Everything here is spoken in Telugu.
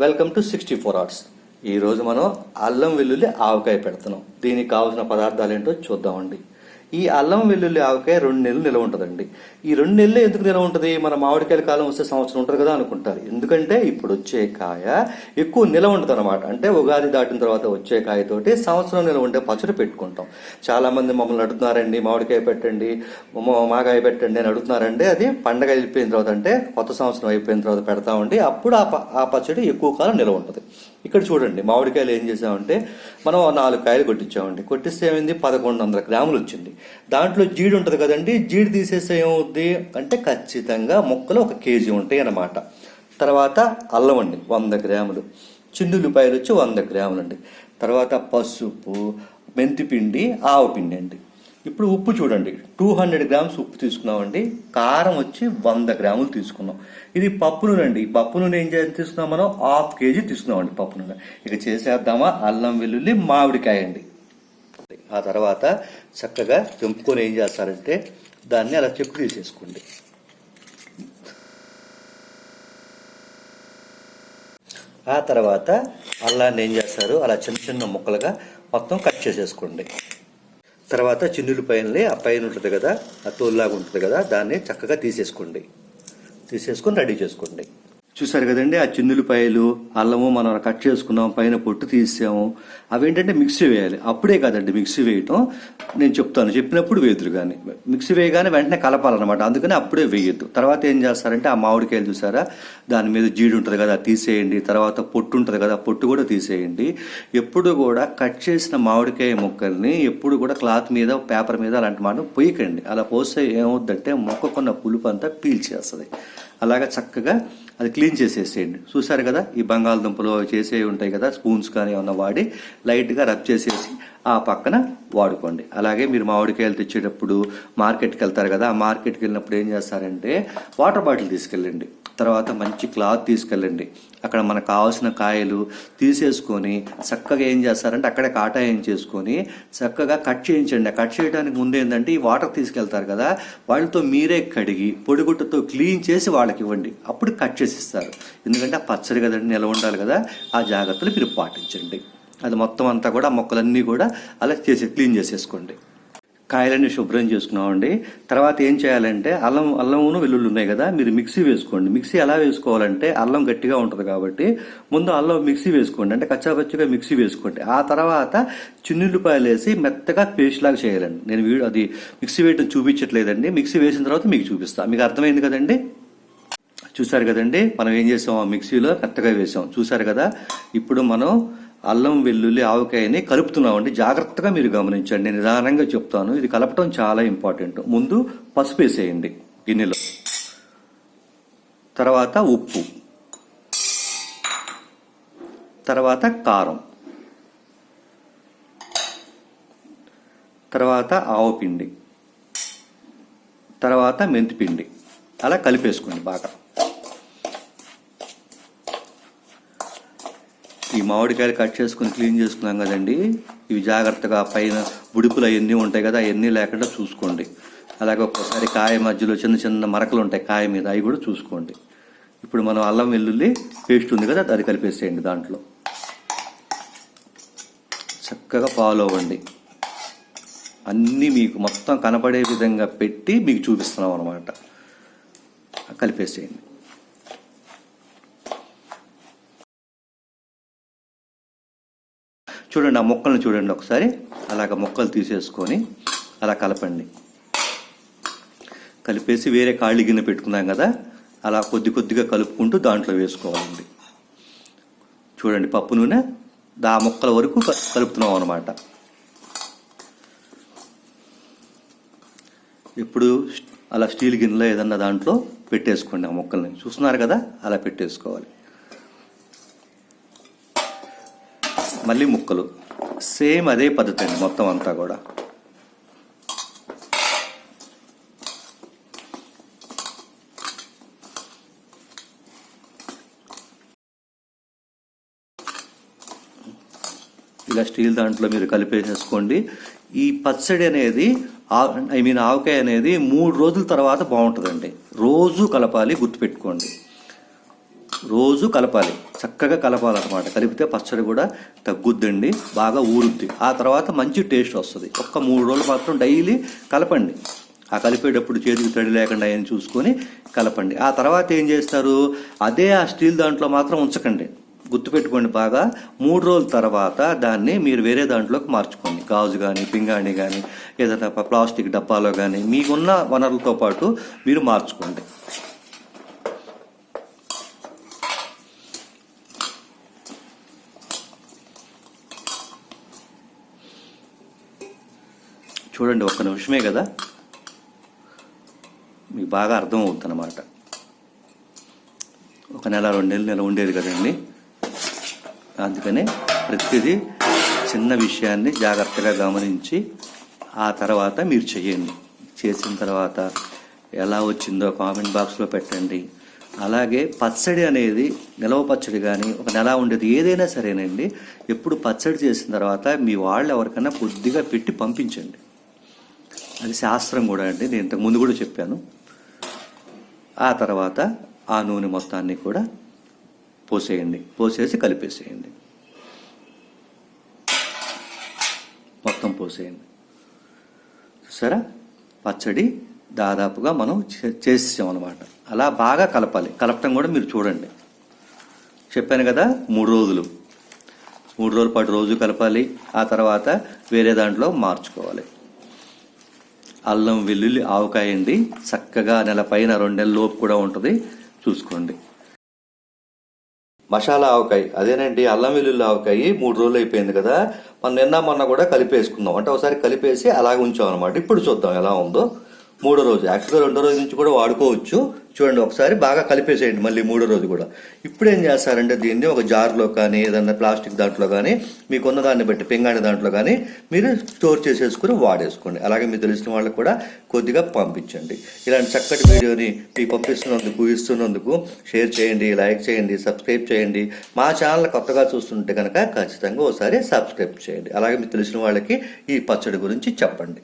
Welcome to sixty four hours ఈరోజు మనం అల్లం వెల్లుల్లి ఆవకాయ పెడుతున్నాం. దీనికి కావాల్సిన పదార్థాలు ఏంటో చూద్దామండి. ఈ అల్లం వెల్లుల్లి ఆవకాయ రెండు నెలలు నిలవ ఉంటుందండి. ఈ రెండు నెలలు ఎందుకు నిలవ ఉంటుంది? మన మామిడికాయల కాలం వస్తే సంవత్సరం ఉంటుంది కదా అనుకుంటారు. ఎందుకంటే ఇప్పుడు వచ్చే కాయ ఎక్కువ నిలవ ఉంటుంది అనమాట అంటే ఉగాది దాటిన తర్వాత వచ్చే కాయతోటి సంవత్సరం నిలవ ఉండే పచ్చడి పెట్టుకుంటాం. చాలా మంది మమ్మల్ని అడుగుతున్నారండి మామిడికాయ పెట్టండి మా- మాగాయ పెట్టండి అని అడుగుతున్నారండి అది పండగ అయిపోయిన తర్వాత అంటే కొత్త సంవత్సరం అయిపోయిన తర్వాత పెడతామండి. అప్పుడు ఆ ప- ఆ పచ్చడి ఎక్కువ కాలం నిలవ ఉంటుంది. ఇక్కడ చూడండి మామిడికాయలు ఏం చేసామంటే మనం నాలుగు కాయలు కొట్టించామండి. కొట్టిస్తే ఏమైంది? పదకొండు వందల గ్రాములు వచ్చింది. దాంట్లో జీడి ఉంటుంది కదండి జీడి తీసేస్తే ఏమవుద్ది? అంటే ఖచ్చితంగా మొక్కలు ఒక కేజీ ఉంటాయి అన్నమాట. తర్వాత అల్లం అండి వంద గ్రాములు. చిన్నుల్లిపాయలు వచ్చి వంద గ్రాములు అండి తర్వాత పసుపు మెంతిపిండి ఆవు పిండి అండి. ఇప్పుడు ఉప్పు చూడండి. టూ హండ్రెడ్ గ్రామ్స్ ఉప్పు తీసుకున్నామండి. కారం వచ్చి వంద గ్రాములు తీసుకున్నాం. ఇది పప్పు నూనె అండి ఈ పప్పు నూనె ఏం చేయాలి తీసుకున్నాం మనం? హాఫ్ కేజీ తీసుకున్నామండి పప్పు నూనె ఇక చేసేద్దామా? అల్లం వెల్లుల్లి మామిడికాయ అండి. ఆ తర్వాత చక్కగా తెంపుకొని ఏం చేస్తారంటే దాన్ని అలా చెక్కు తీసేసుకోండి. ఆ తర్వాత అల్లాన్ని ఏం చేస్తారు? అలా చిన్న చిన్న ముక్కలుగా మొత్తం కట్ చేసేసుకోండి. తర్వాత చిన్నుల పైన ఆ పైన ఉంటుంది కదా ఆ తోలులాగా ఉంటుంది కదా దాన్ని చక్కగా తీసేసుకోండి. తీసేసుకొని రెడీ చేసుకోండి. చూసారు కదండి ఆ చిన్నులపాయలు అల్లము మనం కట్ చేసుకున్నాం పైన పొట్టు తీసాము. అవి ఏంటంటే మిక్సీ వేయాలి. అప్పుడే కాదండి మిక్సీ వేయటం. నేను చెప్తాను చెప్పినప్పుడు వేదురు కానీ. మిక్సీ వేయగానే వెంటనే కలపాలన్నమాట. అందుకని అప్పుడే వేయద్దు. తర్వాత ఏం చేస్తారంటే ఆ మామిడికాయలు చూసారా? దాని మీద జీడి ఉంటుంది కదా అది తీసేయండి. తర్వాత పొట్టు ఉంటుంది కదా పొట్టు కూడా తీసేయండి. ఎప్పుడు కూడా కట్ చేసిన మామిడికాయ ముక్కల్ని ఎప్పుడు కూడా క్లాత్ మీద పేపర్ మీద అలాంటి మాట పొయ్యకండి. అలా పోస్తే ఏమవుద్దంటే మొక్కకున్న పులుపు అంతా పీల్చేస్తుంది. అలాగా చక్కగా అది క్లీన్ చేసేసేయండి. చూసారు కదా? ఈ బంగాళదుంపలు అవి చేసేవి ఉంటాయి కదా? స్పూన్స్ కానీ ఏమన్నా వాడి లైట్గా రబ్ చేసేసి ఆ పక్కన వాడుకోండి. అలాగే మీరు మామిడికాయలు తెచ్చేటప్పుడు మార్కెట్కి వెళ్తారు కదా ఆ మార్కెట్కి వెళ్ళినప్పుడు ఏం చేస్తారంటే వాటర్ బాటిల్ తీసుకెళ్ళండి. తర్వాత మంచి క్లాత్ తీసుకెళ్ళండి. అక్కడ మనకు కావాల్సిన కాయలు తీసేసుకొని చక్కగా ఏం చేస్తారంటే అక్కడే కాటాయం చేసుకొని చక్కగా కట్ చేయించండి. ఆ కట్ చేయడానికి ముందు ఏంటంటే ఈ వాటర్ తీసుకెళ్తారు కదా వాళ్ళతో మీరే కడిగి పొడిగుట్టతో క్లీన్ చేసి వాళ్ళకి ఇవ్వండి. అప్పుడు కట్ చేసి ఇస్తారు. ఎందుకంటే ఆ పచ్చడి కదండి నిలవ ఉండాలి కదా ఆ జాగ్రత్తలు మీరు పాటించండి. అది మొత్తం అంతా కూడా మొక్కలన్నీ కూడా అలా చేసి క్లీన్ చేసేసుకోండి. కాయలన్నీ శుభ్రం చేసుకున్నామండి. తర్వాత ఏం చేయాలంటే అల్లం అల్లమును వెల్లుల్లి ఉన్నాయి కదా మీరు మిక్సీ వేసుకోండి. మిక్సీ ఎలా వేసుకోవాలంటే అల్లం గట్టిగా ఉంటుంది కాబట్టి ముందు అల్లం మిక్సీ వేసుకోండి. అంటే కచ్చాపచ్చిగా మిక్సీ వేసుకోండి. ఆ తర్వాత చిన్నుల్లిపాయలు వేసి మెత్తగా పేస్ట్ లాగా చేయాలండి. నేను వీడియో అది మిక్సీ వేయడం చూపించట్లేదండి. మిక్సీ వేసిన తర్వాత మీకు చూపిస్తాను మీకు అర్థమైంది కదండి? చూసారు కదండి? మనం ఏం చేసాం ఆ మిక్సీలో మెత్తగా వేసాం. చూసారు కదా? ఇప్పుడు మనం అల్లం వెల్లుల్లి ఆవకాయని కలుపుతున్నామండి. జాగ్రత్తగా మీరు గమనించండి. నేను నిదానంగా చెప్తాను. ఇది కలపటం చాలా ఇంపార్టెంట్. ముందు పసుపు వేసేయండి గిన్నెలో. తర్వాత ఉప్పు. తర్వాత కారం. తర్వాత ఆవపిండి తర్వాత మెంతిపిండి అలా కలిపేసుకోండి బాగా. ఈ మామిడికాయలు కట్ చేసుకుని క్లీన్ చేసుకున్నాం కదండి. ఇవి జాగ్రత్తగా పైన బుడుపులు అవన్నీ ఉంటాయి కదా అవన్నీ లేకుండా చూసుకోండి. అలాగే ఒక్కోసారి కాయ మధ్యలో చిన్న చిన్న మరకలు ఉంటాయి కాయ మీద అవి కూడా చూసుకోండి. ఇప్పుడు మనం అల్లం వెల్లుల్లి పేస్ట్ ఉంది కదా అది కలిపేసేయండి దాంట్లో. చక్కగా ఫాలో అవ్వండి. అన్నీ మీకు మొత్తం కనపడే విధంగా పెట్టి మీకు చూపిస్తున్నాం అనమాట కలిపేసేయండి. చూడండి ఆ ముక్కలను చూడండి ఒకసారి. అలాగ మొక్కలు తీసేసుకొని అలా కలపండి. కలిపేసి వేరే కాళ్ళు గిన్నె పెట్టుకున్నాం కదా అలా కొద్ది కొద్దిగా కలుపుకుంటూ దాంట్లో వేసుకోవాలండి. చూడండి పప్పు నూనె దా మొక్కల వరకు కలుపుతున్నాం అనమాట ఇప్పుడు అలా స్టీల్ గిన్నెలో ఏదన్నా దాంట్లో పెట్టేసుకోండి ఆ మొక్కల్ని. చూస్తున్నారు కదా అలా పెట్టేసుకోవాలి. మళ్ళీ ముక్కలు. సేమ్ అదే పద్ధతి అండి మొత్తం అంతా కూడా. ఇలా స్టీల్ దాంట్లో మీరు కలిపేసేసుకోండి. ఈ పచ్చడి అనేది ఐ మీన్ ఆవకాయ అనేది మూడు రోజుల తర్వాత బాగుంటుందండి. రోజు కలపాలి గుర్తుపెట్టుకోండి. రోజు కలపాలి. చక్కగా కలపాలన్నమాట. కలిపితే పచ్చడి కూడా తగ్గుద్దండి బాగా ఊరుద్ది. ఆ తర్వాత మంచి టేస్ట్ వస్తుంది. ఒక్క మూడు రోజులు మాత్రం డైలీ కలపండి. ఆ కలిపేటప్పుడు చేతికి తడి లేకుండా ఏం చూసుకొని కలపండి. ఆ తర్వాత ఏం చేస్తారు? అదే ఆ స్టీల్ దాంట్లో మాత్రం ఉంచకండి. గుర్తుపెట్టుకోండి బాగా. మూడు రోజుల తర్వాత దాన్ని మీరు వేరే దాంట్లోకి మార్చుకోండి. గాజు కానీ పింగాణి కానీ ఏదైనా ప్లాస్టిక్ డబ్బాలో కానీ మీకున్న వనరులతో పాటు మీరు మార్చుకోండి. చూడండి ఒక్క నిమిషమే కదా? మీకు బాగా అర్థం అవుతుంది అనమాట ఒక నెల రెండు నెలలు నెల ఉండేది కదండి. అందుకనే ప్రతిదీ చిన్న విషయాన్ని జాగ్రత్తగా గమనించి ఆ తర్వాత మీరు చేయండి చేసిన తర్వాత ఎలా వచ్చిందో కామెంట్ బాక్స్లో పెట్టండి. అలాగే పచ్చడి అనేది నిలవ పచ్చడి కానీ ఒక నెల ఉండేది ఏదైనా సరేనండి. ఎప్పుడు పచ్చడి చేసిన తర్వాత మీ వాళ్ళు ఎవరికైనా కొద్దిగా పెట్టి పంపించండి. అది శాస్త్రం కూడా అండి. నేను ఇంతకు ముందు కూడా చెప్పాను. ఆ తర్వాత ఆ నూనె మొత్తాన్ని కూడా పోసేయండి. పోసేసి కలిపేసేయండి. మొత్తం పోసేయండి. చూసారా? పచ్చడి దాదాపుగా మనం చే- చేసేసాం అనమాట అలా బాగా కలపాలి. కలపటం కూడా మీరు చూడండి. చెప్పాను కదా మూడు రోజులు. మూడు రోజుల పాటు రోజు కలపాలి. ఆ తర్వాత వేరే దాంట్లో మార్చుకోవాలి. అల్లం వెల్లుల్లి ఆవకాయ అండి. చక్కగా నెల పైన రెండు లోపు కూడా ఉంటుంది. చూసుకోండి. మసాలా ఆవకాయ అదేనండి అల్లం వెల్లుల్లి ఆవకాయ మూడు రోజులు అయిపోయింది కదా. మనం నిన్న మొన్న కూడా కలిపేసుకుందాం. అంటే ఒకసారి కలిపేసి అలాగే ఉంచాం అనమాట ఇప్పుడు చూద్దాం ఎలా ఉందో. మూడో రోజు యాక్చువల్గా రెండో రోజు నుంచి కూడా వాడుకోవచ్చు. చూడండి ఒకసారి బాగా కలిపేసేయండి మళ్ళీ మూడో రోజు కూడా. ఇప్పుడు ఏం చేస్తారంటే దీన్ని ఒక జార్లో కానీ ఏదన్నా ప్లాస్టిక్ దాంట్లో కానీ మీకున్న దాన్ని బట్టి పింగాణి దాంట్లో కానీ మీరు స్టోర్ చేసేసుకుని వాడేసుకోండి. అలాగే మీకు తెలిసిన వాళ్ళకి కూడా కొద్దిగా పంపించండి. ఇలాంటి చక్కటి వీడియోని మీకు పంపిస్తున్నందుకు ఇస్తున్నందుకు షేర్ చేయండి లైక్ చేయండి సబ్స్క్రైబ్ చేయండి. మా ఛానల్ కొత్తగా చూస్తుంటే కనుక ఖచ్చితంగా ఒకసారి సబ్స్క్రైబ్ చేయండి. అలాగే మీకు తెలిసిన వాళ్ళకి ఈ పచ్చడి గురించి చెప్పండి.